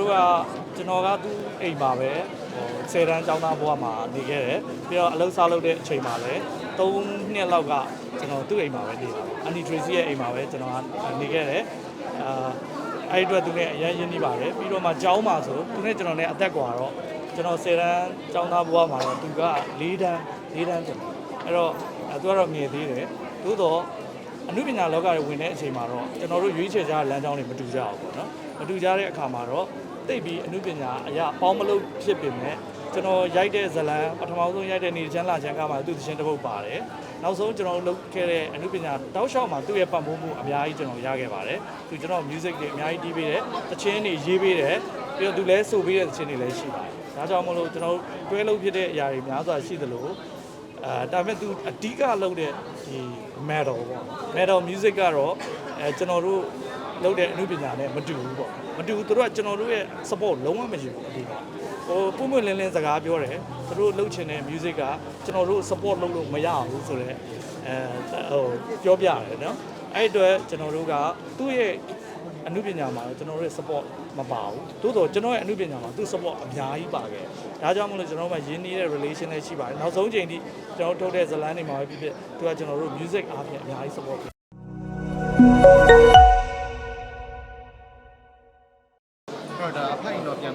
တို့ကကျွန်တော်ကသူ့အိမ်မှာပဲဟိုဆယ်တန်းကျောင်းသားဘဝမှာနေခဲ့တယ်ပြီးတော့အလုပ်စားလုပ်တဲ့အချိန်မှာလည်း3နှစ်လောက်ကကျွန်တော်သူ့အိမ်မှာပဲနေတာအန်ဒီထရီစီရဲ့အိမ်မှာပဲကျွန်တော်ကနေခဲ့တယ်အာအဲ့ဒီအတွက်သူနဲ့အရင်ရင်းနှီးပါတယ်ပြီးတော့မှကျောင်းမှာဆိုသူနဲ့ကျွန်တော်နဲ့အသက်ကွာတော့ကျွန်တော်ဆယ်တန်းကျောင်းသားဘဝမှာတော့သူက၄တန်း၄တန်းကျွန်တော်အဲ့တော့အဲသူကတော့ငယ်သေးတယ်သို့တော့အနုပညာလောကတွေဝင်တဲ့အချိန်မှာတော့ကျွန်တော်တို့ရွေးချယ်ကြတဲ့လမ်းကြောင်းတွေမတူကြဘူးပေါ့နော်မတူကြတဲ့အခါမှာတော့ တိတ်ပြီးအနုပညာအရာပေါင်းမလို့ဖြစ်ပေမဲ့ကျွန်တော်ရိုက်တဲ့ဇလံပထမဆုံးရိုက်တဲ့နေချမ်းလာချမ်းကမှသူ့သချင်းတစ်ပုတ်ပါတယ်နောက်ဆုံးကျွန်တော်လုပ်ခဲ့တဲ့အနုပညာတောက်လျှောက်မှာသူ့ရဲ့ပတ်မိုးမှုအများကြီးကျွန်တော်ရခဲ့ပါတယ်သူကျွန်တော် music တွေအများကြီးတီးပေးတယ်သချင်းတွေရေးပေးတယ်ပြီးတော့သူလည်းဆိုပေးတဲ့သချင်းတွေလည်းရှိပါတယ်ဒါကြောင့်မလို့ကျွန်တော်တွဲလုပ်ဖြစ်တဲ့အရာတွေများစွာရှိသလိုအဲဒါပေမဲ့ तू အဓိကလုပ်တဲ့ဒီ metal ပေါ့ metal music ကတော့အဲကျွန်တော်တို့ လုပ်တဲ့အမှုပညာနဲ့မတူဘူးပေါ့မတူဘူးသူတို့ကကျွန်တော်တို့ရဲ့ support လုံးဝမရှိဘူးအဓိကဟိုပုံမှန်လင်းလင်းစကားပြောတယ်သူတို့လုပ်ချင်တဲ့ music ကကျွန်တော်တို့ support လုပ်လို့မရဘူးဆိုတော့အဲဟိုပြောပြတယ်နော်အဲ့အအတွက်ကျွန်တော်တို့ကသူ့ရဲ့အမှုပညာမှာတော့ကျွန်တော်တို့ရဲ့ support မပါဘူးသို့တော့ကျွန်တော်ရဲ့အမှုပညာမှာသူ့ support အများကြီးပါခဲ့ဒါကြောင့်မလို့ကျွန်တော်တို့မှာရင်းနှီးတဲ့ relation လည်းရှိပါတယ်နောက်ဆုံးချိန်ထိကျွန်တော်တို့ထုတ်တဲ့ဇတ်လန်းတွေမှာပဲဖြစ်ဖြစ်သူကကျွန်တော်တို့ music အားဖြင့်အများကြီး support ဖြစ်အဲ့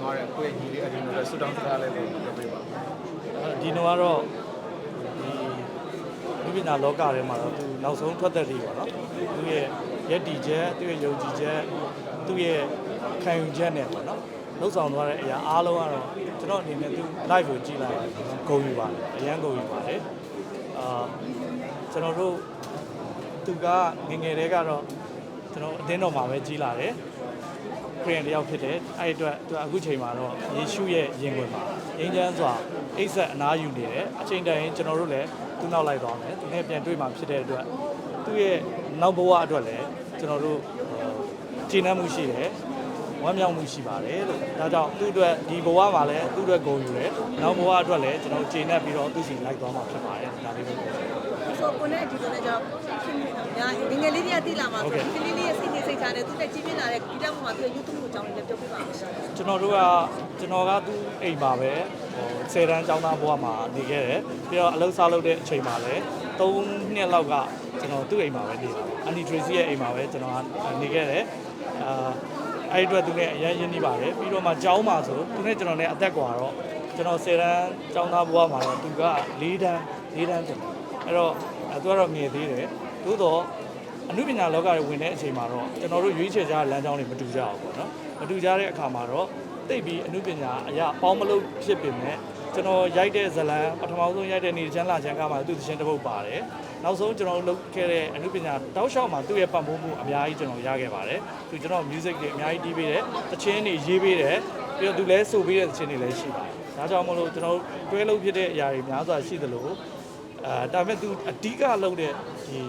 သွားတဲ့ကိုယ့်ရဲ့ညီလေးအရင်ကလည်းဆူတောင်းစကားလေးလေးပြောပြပါဒီတော့ကတော့ဒီဝိပညာလောကထဲမှာတော့သူနောက်ဆုံးထွက်သက်တွေပေါ့နော်သူရဲ့ယက်တီချက်သူရဲ့ယုံကြည်ချက်သူရဲ့ခံယူချက်နဲ့ပေါ့နော်လှုပ်ဆောင်သွားတဲ့အရာအားလုံးကတော့ကျွန်တော်အနေနဲ့သူ live ကိုကြည့်လိုက်ဂုဏ်ယူပါတယ်အရန်ဂုဏ်ယူပါတယ်အာကျွန်တော်တို့သူကငယ်ငယ်တည်းကတော့ကျွန်တော်အတင်းတော်မှာပဲကြီးလာတယ် ခရီးတယောက်ဖြစ်တယ်အဲ့ဒီအတွက်သူကအခုချိန်မှာတော့ယေရှုရဲ့ယင်ခွင်မှာငြိမ်းချမ်းစွာအိပ်ဆက်အနားယူနေတယ်အချိန်တန်ရင်ကျွန်တော်တို့လည်းသူ့နောက်လိုက်သွားမယ်သူနဲ့ပြန်တွေ့မှာဖြစ်တဲ့အတွက်သူ့ရဲ့နောက်ဘဝအတွက်လည်းကျွန်တော်တို့ကျေနပ်မှုရှိတယ်ဝမ်းမြောက်မှုရှိပါတယ်လို့ဒါကြောင့်သူ့အတွက်ဒီဘဝမှာလည်းသူ့အတွက်ဂုဏ်ယူတယ်နောက်ဘဝအတွက်လည်းကျွန်တော်ကျေနပ်ပြီးတော့သူ့စီလိုက်သွားမှာဖြစ်ပါတယ်ဒါလေးပဲပြောတယ်ဆိုကိုနဲ့ဒီလိုနဲ့ကြောင့်ညာငငယ်လေးတွေကတိလာမှာဟုတ်ဆိုကဲ့ကလေးလေးရဲ့စိတ်နေ စိတ်ချတဲ့သူနဲ့ကြီးပြင်းလာတဲ့ဒီတောက်မှာသူ YouTube ကိုကြောင်းလည်းပြောပြပါမယ်ရှင်ကျွန်တော်တို့ကကျွန်တော်ကသူ့အိမ်မှာပဲဟိုဆယ်တန်းကျောင်းသားဘဝမှာနေခဲ့တယ်ပြီးတော့အလုပ်စားလုပ်တဲ့အချိန်မှာလည်း3နှစ်လောက်ကကျွန်တော်သူ့အိမ်မှာပဲနေတာအန်ဒီထရီစီရဲ့အိမ်မှာပဲကျွန်တော်ကနေခဲ့တယ်အာအဲ့ဒီအတွက်သူနဲ့အရင်ရင်းနှီးပါတယ်ပြီးတော့မှကျောင်းမှာဆိုသူနဲ့ကျွန်တော်နဲ့အသက်ကွာတော့ကျွန်တော်ဆယ်တန်းကျောင်းသားဘဝမှာတော့သူက၄တန်း၄တန်းကျွန်တော်အဲ့တော့အဲသူကတော့ငယ်သေးတယ်သို့တော့ အနုပညာလောကတွေဝင်တဲ့အချိန်မှာတော့ကျွန်တော်တို့ရွေးချယ်ကြတဲ့လမ်းကြောင်းတွေမတူကြဘူးပေါ့နော်မတူကြတဲ့အခါမှာတော့တိတ်ပြီးအနုပညာအရာပေါင်းမလို့ဖြစ်ပေမဲ့ကျွန်တော်ရိုက်တဲ့ဇလံပထမဆုံးရိုက်တဲ့နေချမ်းလာချမ်းကမှသူ့သချင်းတစ်ပုတ်ပါတယ်နောက်ဆုံးကျွန်တော်လုပ်ခဲ့တဲ့အနုပညာတောက်လျှောက်မှာသူ့ရဲ့ပတ်မိုးမှုအများကြီးကျွန်တော်ရခဲ့ပါတယ်သူကျွန်တော် music တွေအများကြီးတီးပေးတယ်သချင်းတွေရေးပေးတယ်ပြီးတော့သူလည်းဆိုပေးတဲ့သချင်းတွေလည်းရှိပါတယ်ဒါကြောင့်မလို့ကျွန်တော်တွဲလုပ်ဖြစ်တဲ့အရာတွေများစွာရှိသလို အဲဒါပေမဲ့ तू အဓိကလုပ်တဲ့ဒီ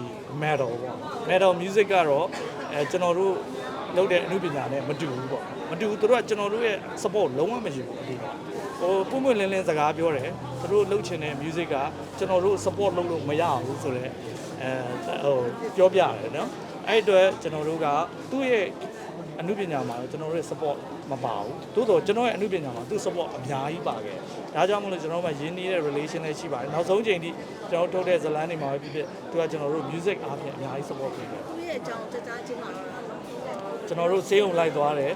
metal ပေါ့ metal music ကတော့အဲကျွန်တော်တို့လုပ်တဲ့အမှုပညာနဲ့မတူဘူးပေါ့မတူဘူးသူတို့ကကျွန်တော်တို့ရဲ့ support လုံးဝမရှိဘူးအဓိကဟိုပုံမှန်လင်းလင်းစကားပြောတယ်သူတို့လုပ်ချင်တဲ့ music ကကျွန်တော်တို့ support လုပ်လို့မရဘူးဆိုတော့အဲဟိုပြောပြတယ်နော်အဲ့ဒီအတွက်ကျွန်တော်တို့ကသူ့ရဲ့ အမှုပညာမှာတော့ကျွန်တော်တို့ရဲ့ support မပါဘူးသို့တော့ကျွန်တော်ရဲ့အမှုပညာမှာသူ့ support အများကြီးပါခဲ့ဒါကြောင့်မလို့ကျွန်တော်တို့မှာရင်းနှီးတဲ့ relation လည်းရှိပါတယ်နောက်ဆုံးချိန်ထိကျွန်တော်တို့ထုတ်တဲ့ဇတ်လန်းတွေမှာပဲဖြစ်ဖြစ်သူကကျွန်တော်တို့ music အားဖြင့်အများကြီး support ပေးတယ်သူရဲ့အကြောင်းတကြားချင်းမှာတော့ကျွန်တော်တို့ဆေးရုံလိုက်သွားတယ်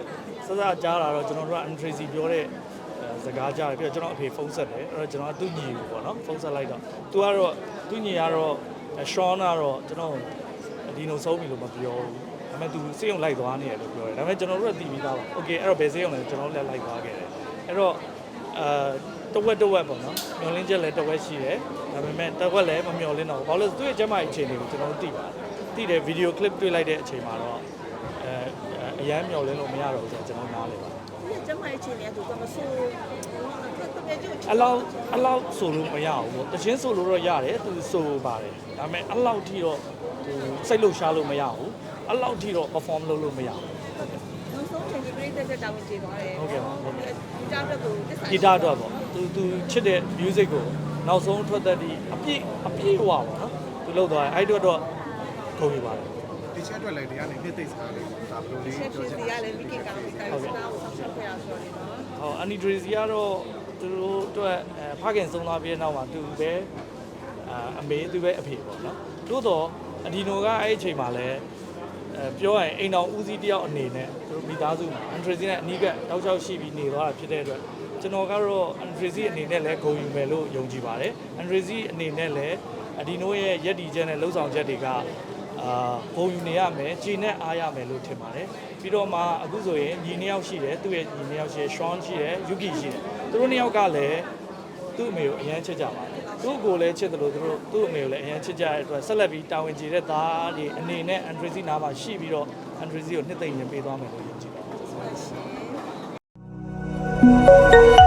စစကြားလာတော့ကျွန်တော်တို့က Tracy ပြောတဲ့အဲစကားကြားတယ်ပြီးတော့ကျွန်တော်အဖေဖုန်းဆက်တယ်အဲ့တော့ကျွန်တော်ကသူ့ညီကိုပေါ့နော်ဖုန်းဆက်လိုက်တော့သူကတော့သူ့ညီကတော့ရှောင်းကတော့ကျွန်တော်ဒီလိုဆုံးပြီလို့မပြောဘူး ဒါပေမဲ့သူဆေးရုံလိုက်သွားနေတယ်လို့ပြောတယ်ဒါပေမဲ့ကျွန်တော်တို့ကတည်ပြီးသားပါโอเคအဲ့တော့ဘယ်ဆေးရုံလဲကျွန်တော်တို့လည်းလိုက်သွားခဲ့တယ်အဲ့တော့အဲတဝက်တဝက်ပေါ့နော်မျောလင်းချက်လည်းတဝက်ရှိတယ်ဒါပေမဲ့တဝက်လည်းမမျောလင်းတော့ဘူးဘာလို့လဲသူ့ရဲ့ကျမကြီးအခြေအနေကိုကျွန်တော်တို့သိပါတယ်သိတယ်ဗီဒီယိုကလစ်တွေ့လိုက်တဲ့အချိန်မှာတော့ အဲအရမ်းမျောလင်းလို့မရတော့ဘူးဆိုတော့ကျွန်တော်နားလေပါ သူရဲ့ကျမရဲ့ချင်းနဲ့သူကမဆိုးသူတကယ်ကြည့် အလောက်အလောက်ဆိုလို့မရဘူးပေါ့တချင်းဆိုလို့တော့ရတယ်သူဆိုပါတယ်ဒါပေမဲ့အလောက်ထိတော့သူစိတ်လှုပ်ရှားလို့မရဘူး အလောက်ထိတော့ perform လုပ်လို့မရဘူးနောက်ဆုံးချိန်ကြီးပြိတ္တတာဝန်ကျေသွားတယ်ဟုတ်ကဲ့ပါဟုတ်ကဲ့ဒီကြားအတွက်ကိုတစ္ဆာဂီတတော့ပေါ့သူသူချစ်တဲ့ music ကိုနောက်ဆုံးထွက်သက်ဒီအပြည့်အပြည့်ဟွာပေါ့နော်သူလုပ်သွားတယ်အဲ့ဒီတော့တော့ဂုဏ်ယူပါတယ်ကဒီချက်အတွက်လည်းဒီကနေနှစ်သိမ့်စကားလေးဒါဘယ်လိုလေးချက်ပြောချင်းချင်စီကလည်းမိခင်ကောင်းမိကိုင်စတာကိုဆောက်ရှောက်ခဲ့ရဆိုတော့လေနော်ဟောအန်နီဒရီစီကတော့သူတို့အတွက်အဲဖခင်ဆုံးသွားပြီးတဲ့နောက်မှာသူပဲအာအမေသူပဲအဖေပေါ့နော်သို့တော့အဒီနိုကအဲ့အချိန်မှာလည်းအဲ ပြောရရင်အိမ်တော်ဦးစီးတယောက်အနေနဲ့သူတို့မိသားစုမှာအန်ဒရီစီနဲ့အနီးကပ်တောက်ချောက်ရှိပြီးနေသွားတာဖြစ်တဲ့အတွက်ကျွန်တော်ကတော့အန်ဒရီစီအနေနဲ့လည်းဂုဏ်ယူမယ်လို့ယုံကြည်ပါတယ်အန်ဒရီစီအနေနဲ့လည်းအဒီနိုရဲ့ယက်တီချက်နဲ့လှုပ်ဆောင်ချက်တွေကအာပုံယူနေရမယ်ခြေနဲ့အားရမယ်လို့ထင်ပါတယ်ပြီးတော့မှအခုဆိုရင်ညီနှစ်ယောက်ရှိတယ်သူ့ရဲ့ညီနှစ်ယောက်ရှိတယ် Sean ရှိတယ် Yuki ရှိတယ်သူတို့နှစ်ယောက်ကလည်းသူ့အမေကိုအရန်ချစ်ကြပါတယ် သူ့ကိုလည်းချစ်တယ်လို့သူတို့သူ့အမေကိုလည်းအရန်ချစ်ကြတဲ့အတွက်ဆက်လက်ပြီးတာဝန်ကျေတဲ့သားတွေအနေနဲ့ Andresi နားမှာရှိပြီးတော့ Andresi ကိုနှစ်သိမ့်ရင်ပေးသွားမယ်လို့ယုံကြည်ပါတယ်ဟုတ်ရှင်